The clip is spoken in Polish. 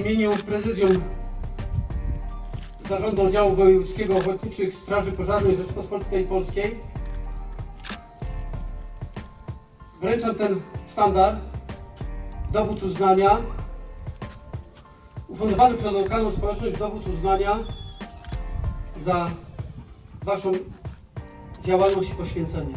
imieniu Prezydium Zarządu Oddziału Wojewódzkiego Ochotniczych Straży Pożarnej Rzeczpospolitej Polskiej wręczam ten sztandar, dowód uznania, ufundowany przez lokalną społeczność dowód uznania za Waszą działalność i poświęcenie.